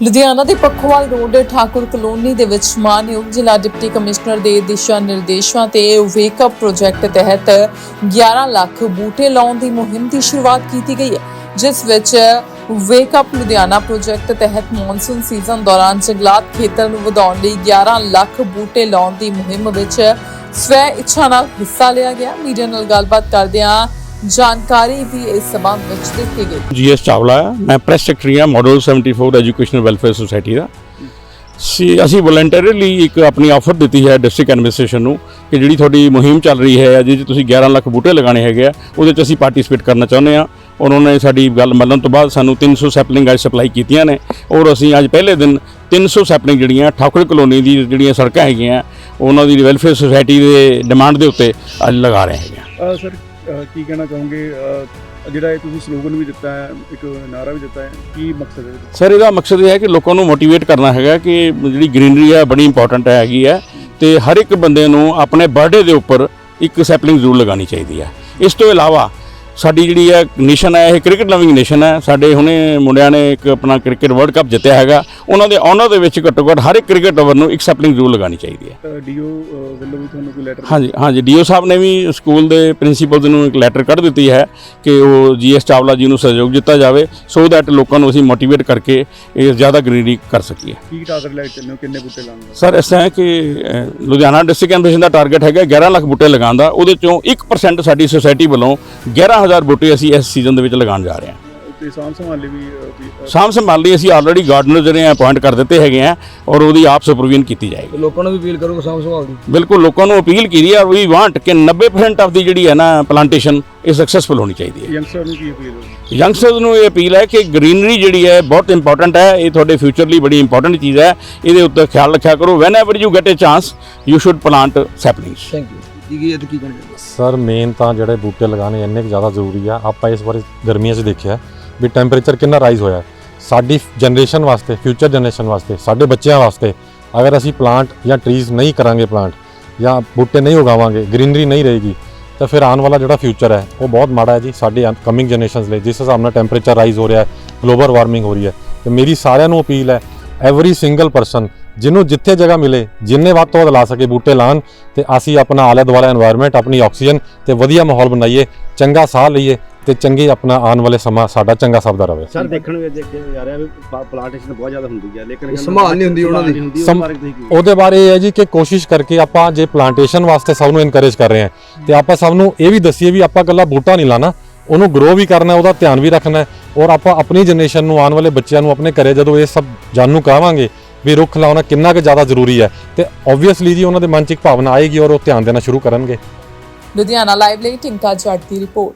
ਲੁਧਿਆਣਾ ਦੇ Pakhowal road Thakur colony ਦੇ ਵਿੱਚ ਮਾਨਯੋਗ ਜ਼ਿਲ੍ਹਾ ਡਿਪਟੀ ਕਮਿਸ਼ਨਰ ਦੇ ਦਿਸ਼ਾ ਨਿਰਦੇਸ਼ਾਂ ਤੇ ਵੇਕਅਪ ਪ੍ਰੋਜੈਕਟ ਤਹਿਤ 11 ਲੱਖ ਬੂਟੇ ਲਾਉਣ ਦੀ ਮੁਹਿੰਮ ਦੀ ਸ਼ੁਰੂਆਤ ਕੀਤੀ ਗਈ ਹੈ, ਜਿਸ ਵਿੱਚ ਵੇਕਅਪ ਲੁਧਿਆਣਾ ਪ੍ਰੋਜੈਕਟ ਤਹਿਤ ਮੌਨਸੂਨ ਸੀਜ਼ਨ ਦੌਰਾਨ ਜੰਗਲਾਤ ਖੇਤਰ ਨੂੰ ਵਧਾਉਣ ਲਈ 11 ਲੱਖ ਬੂਟੇ ਲਾਉਣ ਦੀ ਮੁਹਿੰਮ ਵਿੱਚ ਸਵੈ ਇੱਛਾ ਨਾਲ ਹਿੱਸਾ ਲਿਆ ਗਿਆ। ਮੀਡੀਆ ਨਾਲ ਗੱਲਬਾਤ ਕਰਦਿਆਂ ਜਾਣਕਾਰੀ ਵੀ ਇਸ ਸਬੰਧ ਵਿੱਚ ਦਿੱਤੀ ਗਈ। ਜੀਐਸ ਚਾਵਲਾ ਮੈਂ ਪ੍ਰੈਸ ਸੈਕਟਰੀ ਹਾਂ ਮਾਡਲ 74 ਐਜੂਕੇਸ਼ਨਲ ਵੈਲਫੇਅਰ ਸੁਸਾਇਟੀ ਦਾ। ਸੀ, ਅਸੀਂ ਵੋਲੰਟਰੀਲੀ ਇੱਕ ਆਪਣੀ ਆਫਰ ਦਿੱਤੀ ਹੈ ਡਿਸਟ੍ਰਿਕਟ ਐਡਮਿਨਿਸਟ੍ਰੇਸ਼ਨ ਨੂੰ ਕਿ ਜਿਹੜੀ ਤੁਹਾਡੀ ਮੁਹਿੰਮ ਚੱਲ ਰਹੀ ਹੈ, ਜਿਹਦੇ 'ਚ ਤੁਸੀਂ 11 ਲੱਖ ਬੂਟੇ ਲਗਾਣੇ ਹੈਗੇ ਆ, ਉਹਦੇ 'ਚ ਅਸੀਂ ਪਾਰਟਿਸਿਪੇਟ ਕਰਨਾ ਚਾਹੁੰਦੇ ਆ ਉਹਨਾਂ ਨੇ ਸਾਡੀ ਗੱਲ ਮੰਨਣ ਤੋਂ ਬਾਅਦ ਸਾਨੂੰ 300 ਸੈਪਲਿੰਗ ਅੱਜ ਸਪਲਾਈ ਕੀਤੀਆਂ ਨੇ। ਔਰ ਅਸੀਂ ਅੱਜ ਪਹਿਲੇ ਦਿਨ 300 ਸੈਪਲਿੰਗ ਜਿਹੜੀਆਂ ਠਾਕੁਰ ਕਲੋਨੀ ਦੀ ਜਿਹੜੀਆਂ ਸੜਕਾਂ ਹੈਗੀਆਂ ਉਹਨਾਂ ਦੀ ਵੈਲਫੇਅਰ ਸੁਸਾਇਟੀ ਦੇ ਡਿਮਾਂਡ ਦੇ ਉੱਤੇ ਅੱਜ ਲਗਾ ਰਹੇ ਹੈਗੇ ਸਰ ਕੀ ਕਹਿਣਾ ਚਾਹੋਗੇ? ਜਿਹੜਾ ਇਹ ਤੁਸੀਂ ਸਲੋਗਨ ਵੀ ਦਿੱਤਾ ਹੈ ਇੱਕ ਨਾਰਾ ਵੀ ਦਿੱਤਾ ਹੈ ਕੀ ਮਕਸਦ ਹੈ ਇਹਦਾ? ਸਰ ਇਹਦਾ ਮਕਸਦ ਇਹ ਹੈ ਕਿ ਲੋਕਾਂ ਨੂੰ ਮੋਟੀਵੇਟ ਕਰਨਾ ਹੈਗਾ ਕਿ ਜਿਹੜੀ ਗ੍ਰੀਨਰੀ ਹੈ ਬੜੀ ਇੰਪੋਰਟੈਂਟ ਹੈਗੀ ਹੈ ਤੇ ਹਰ ਇੱਕ ਬੰਦੇ ਨੂੰ ਆਪਣੇ ਬਰਥਡੇ ਦੇ ਉੱਪਰ ਇੱਕ ਸੈਪਲਿੰਗ ਜ਼ਰੂਰ ਲਗਾਉਣੀ ਚਾਹੀਦੀ ਹੈ ਇਸ ਤੋਂ ਇਲਾਵਾ ਸਾਡੀ ਜਿਹੜੀ ਹੈ ਨੇਸ਼ਨ ਹੈ ਇਹ ਕ੍ਰਿਕਟ ਲਵਿੰਗ ਨੇਸ਼ਨ ਹੈ। ਸਾਡੇ ਹੁਣੇ ਮੁੰਡਿਆਂ ਨੇ ਇੱਕ ਆਪਣਾ ਕ੍ਰਿਕਟ ਵਰਲਡ ਕੱਪ ਜਿੱਤਿਆ ਹੈਗਾ। ਉਹਨਾਂ ਦੇ ਆਨਰ ਦੇ ਵਿੱਚ ਘੱਟੋ ਘੱਟ ਹਰ ਇੱਕ ਕ੍ਰਿਕਟ ਓਵਰ ਨੂੰ ਇੱਕ ਸੈਪਲਿੰਗ ਜ਼ਰੂਰ ਲਗਾਉਣੀ ਚਾਹੀਦੀ ਹੈ। ਡੀਓ ਵੱਲੋਂ ਵੀ ਤੁਹਾਨੂੰ ਕੋਈ ਲੈਟਰ ਹਾਂਜੀ ਹਾਂਜੀ ਡੀਓ ਸਾਹਿਬ ਨੇ ਵੀ ਸਕੂਲ ਦੇ ਪ੍ਰਿੰਸੀਪਲਸ ਨੂੰ ਇੱਕ ਲੈਟਰ ਕੱਢ ਦਿੱਤੀ ਹੈ ਕਿ ਉਹ ਜੀਐਸ ਚਾਵਲਾ ਜੀ ਨੂੰ ਸਹਿਯੋਗ ਦਿੱਤਾ ਜਾਵੇ ਸੋ ਦੈਟ ਲੋਕਾਂ ਨੂੰ ਅਸੀਂ ਮੋਟੀਵੇਟ ਕਰਕੇ ਇਹ ਜ਼ਿਆਦਾ ਗ੍ਰੀਨਰੀ ਕਰ ਸਕੀਏ। ਕੀ ਟਾਰਗੇਟ ਲੈ ਚੱਲੇ ਕਿੰਨੇ ਬੂਟੇ ਲਾਉਂਗੇ ਸਰ ਇਸ ਤਰ੍ਹਾਂ ਹੈ ਕਿ ਲੁਧਿਆਣਾ ਡਿਸਟ੍ਰਿਕਟ ਐਮਬੀਸ਼ਨ ਦਾ ਟਾਰਗੇਟ ਹੈਗਾ 11 ਲੱਖ ਬੂਟੇ ਲਗਾਉਣ ਦਾ। ਉਹਦੇ ਚੋਂ 1% ਸਾਡੀ ਸੁਸਾਇਟੀ ਵੱਲੋਂ 11000 ਬੂਟੇ ਅਸੀਂ ਇਸ ਸੀਜ਼ਨ ਦੇ ਵਿੱਚ ਲਗਾਉਣ ਜਾ ਰਹੇ ਹਾਂ। ਤੇ ਸਾਂਭ ਸੰਭਾਲ ਲਈ ਵੀ ਅ, ਵੀ, ਅ, ਸਾਂਭ ਸੰਭਾਲ ਲਈ ਅਸੀਂ ਆਲਰੇਡੀ ਗਾਰਡਨਰ ਜਿਹੜੇ ਆ ਅਪਾਇੰਟ ਕਰ ਦਿੱਤੇ ਹੈਗੇ ਆ ਔਰ ਉਹਦੀ ਆਪ ਸੁਪਰਵੀਜ਼ਨ ਕੀਤੀ ਜਾਏਗੀ। ਲੋਕਾਂ ਨੂੰ ਵੀ ਅਪੀਲ ਕਰੋਗੇ ਸਾਂਭ ਸੰਭਾਲ ਦੀ? ਬਿਲਕੁਲ ਲੋਕਾਂ ਨੂੰ ਅਪੀਲ ਕੀਤੀ ਹੈ ਵੀ ਵਾਂਟ ਕਿ 90% ਆਫ ਦੀ ਜਿਹੜੀ ਹੈ ਨਾ ਪਲਾਂਟੇਸ਼ਨ ਇਹ ਸਕਸੈਸਫੁਲ ਹੋਣੀ ਚਾਹੀਦੀ ਹੈ। ਯੰਗਸਟਰ ਨੂੰ ਕੀ ਅਪੀਲ ਹੋਵੇ ਯੰਗਸਟਰਸ ਨੂੰ ਇਹ ਅਪੀਲ ਹੈ ਕਿ ਗ੍ਰੀਨਰੀ ਜਿਹੜੀ ਹੈ ਬਹੁਤ ਇੰਪੋਰਟੈਂਟ ਹੈ ਇਹ ਤੁਹਾਡੇ ਫਿਊਚਰ ਲਈ ਬੜੀ ਇੰਪੋਰਟੈਂਟ ਚੀਜ਼ ਹੈ। ਇਹਦੇ ਉੱਤੇ ਖਿਆਲ ਰੱਖਿਆ ਕਰੋ whenever you get a chance you should plant saplings thank you ਕੀ ਕੀ ਇਹ ਤੇ ਕੀ ਕਹਿਣਾ ਚਾਹੁੰਦੇ ਸਰ ਮੇਨ ਤਾਂ ਜਿਹੜੇ ਬੂਟੇ ਲਗਾਣੇ ਇੰਨੇ ਕੁ ਜ਼ਿਆਦਾ ਜ਼ਰੂਰੀ ਆ ਆਪਾਂ ਇਸ ਵਾਰ ਗਰਮੀਆਂ 'ਚ ਦੇਖਿਆ ਵੀ ਟੈਂਪਰੇਚਰ ਕਿੰਨਾ ਰਾਈਜ਼ ਹੋਇਆ ਸਾਡੀ ਜਨਰੇਸ਼ਨ ਵਾਸਤੇ ਫਿਊਚਰ ਜਨਰੇਸ਼ਨ ਵਾਸਤੇ ਸਾਡੇ ਬੱਚਿਆਂ ਵਾਸਤੇ ਅਗਰ ਅਸੀਂ ਪਲਾਂਟ ਜਾਂ ਟਰੀਜ਼ ਨਹੀਂ ਕਰਾਂਗੇ ਪਲਾਂਟ ਜਾਂ ਬੂਟੇ ਨਹੀਂ ਉਗਾਵਾਂਗੇ ਗ੍ਰੀਨਰੀ ਨਹੀਂ ਰਹੇਗੀ ਤਾਂ ਫਿਰ ਆਉਣ ਵਾਲਾ ਜਿਹੜਾ ਫਿਊਚਰ ਹੈ ਉਹ ਬਹੁਤ ਮਾੜਾ ਹੈ ਜੀ ਸਾਡੇ ਕਮਿੰਗ ਜਨਰੇਸ਼ਨਸ ਲਈ ਜਿਸ ਹਿਸਾਬ ਨਾਲ ਟੈਂਪਰੇਚਰ ਰਾਈਜ਼ ਹੋ ਰਿਹਾ ਹੈ ਗਲੋਬਲ ਵਾਰਮਿੰਗ ਹੋ ਰਹੀ ਹੈ ਤੇ ਮੇਰੀ ਸਾਰਿਆਂ ਨੂੰ ਅਪੀਲ ਹੈ ਐਵਰੀ ਸਿੰਗਲ ਪਰਸਨ ਜਿਹਨੂੰ ਜਿੱਥੇ ਜਗ੍ਹਾ ਮਿਲੇ ਜਿੰਨੇ ਵੱਧ ਤੋਂ ਵੱਧ ਲਾ ਸਕੇ ਬੂਟੇ ਲਾਣ ਤੇ ਅਸੀਂ ਆਪਣਾ ਆਲੇ ਦੁਆਲਾ এনवायरमेंट ਆਪਣੀ ਆਕਸੀਜਨ ਤੇ ਵਧੀਆ ਮਾਹੌਲ ਬਣਾਈਏ ਚੰਗਾ ਸਾਹ ਲਈਏ ਤੇ ਚੰਗੀ ਆਪਣਾ ਆਉਣ ਵਾਲੇ ਸਮਾਂ ਸਾਡਾ ਚੰਗਾ ਸਬਦਾ ਰਵੇ ਸਰ ਦੇਖਣ ਵਿੱਚ ਦੇਖਿਆ ਜਾ ਰਿਹਾ ਵੀ ਪਲਾਂਟੇਸ਼ਨ ਬਹੁਤ ਜ਼ਿਆਦਾ ਹੁੰਦੀ ਹੈ ਲੇਕਿਨ ਸੰਭਾਲ ਨਹੀਂ ਹੁੰਦੀ ਉਹਨਾਂ ਦੀ। ਉਹਦੇ ਬਾਰੇ ਇਹ ਹੈ ਜੀ ਕਿ ਕੋਸ਼ਿਸ਼ ਕਰਕੇ ਆਪਾਂ ਜੇ ਪਲਾਂਟੇਸ਼ਨ ਵਾਸਤੇ ਸਭ ਨੂੰ ਇਨਕਰੇਜ ਕਰ ਰਹੇ ਹਾਂ ਤੇ ਆਪਾਂ ਸਭ ਨੂੰ ਇਹ ਵੀ ਦਸੀਏ ਵੀ ਆਪਾਂ ਇਕੱਲਾ ਬੂਟਾ ਨਹੀਂ ਲਾਣਾ ਉਹਨੂੰ ਗਰੋ ਵੀ ਕਰਨਾ ਉਹਦਾ ਧਿਆਨ ਵੀ ਰੱਖਣਾ ਔਰ ਆਪਾਂ ਆਪਣੀ ਜਨਰੇਸ਼ਨ ਨੂੰ ਆਉਣ ਵਾਲੇ ਬੱਚਿਆਂ ਨੂੰ ਆਪਣੇ ਘਰੇ ਜਦੋਂ ਇਹ ਸਭ ਜਾਣੂ ਕਰਾਵਾਂਗੇ ਵੀ ਰੁੱਖ ਲਾਉਣਾ ਕਿੰਨਾ ਕੁ ਜ਼ਿਆਦਾ ਜ਼ਰੂਰੀ ਹੈ ਤੇ ਆਬਵੀਅਸਲੀ ਜੀ ਉਹਨਾਂ ਦੇ ਮਨ 'ਚ ਇੱਕ ਭਾਵਨਾ ਆਏਗੀ ਔਰ ਉਹ ਧਿਆਨ ਦੇਣਾ ਸ਼ੁਰੂ ਕਰਨਗੇ। ਲੁਧਿਆਣਾ ਲਾਈਵ ਲਈ ਟਿੰਕਾ ਜੱਟ ਦੀ ਰਿਪੋਰਟ।